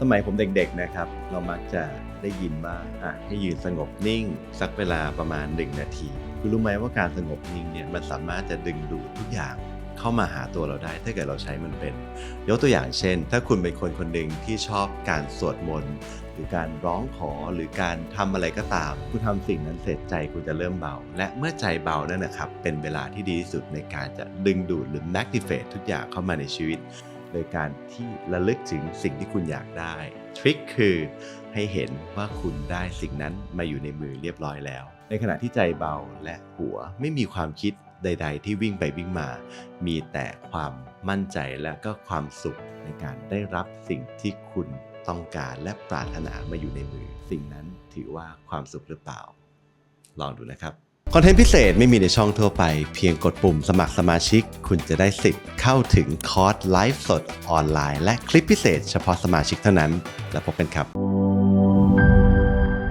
สมัยผมเด็กๆนะครับ เรามักจะได้ยินว่าอะให้ยืนสงบนิ่ง สักเวลาประมาณ 1 นาที คุณรู้ไหมว่าการสงบนิ่งเนี่ยมันสามารถจะดึงดูดทุกอย่างเข้ามาหาตัวเราได้ ถ้าเกิดเราใช้มันเป็น ยกตัวอย่างเช่น ถ้าคุณเป็นคนคนหนึ่งที่ชอบการสวดมนต์หรือการร้องขอหรือการทำอะไรก็ตาม คุณทำสิ่งนั้นเสร็จใจคุณจะเริ่มเบา และเมื่อใจเบานั่นนะครับเป็นเวลาที่ดีที่สุดในการจะดึงดูดหรือ activate ทุกอย่างเข้ามาในชีวิต โดยการที่ระลึกถึงสิ่งที่คุณอยากได้ ทริคคือให้เห็นว่าคุณได้สิ่งนั้นมาอยู่ในมือเรียบร้อยแล้ว ในขณะที่ใจเบาและหัวไม่มีความคิดใด ๆ ที่วิ่งไปวิ่งมา มีแต่ความมั่นใจและก็ความสุขในการได้รับสิ่งที่คุณต้องการและปรารถนามาอยู่ในมือ สิ่งนั้นถือว่าความสุขหรือเปล่า ลองดูนะครับ คอนเทนต์พิเศษไม่มีในช่องทั่วไป เพียงกดปุ่มสมัครสมาชิก คุณจะได้สิทธิ์เข้าถึงคอร์สไลฟ์สดออนไลน์ และคลิปพิเศษเฉพาะสมาชิกเท่านั้น แล้วพบกันครับ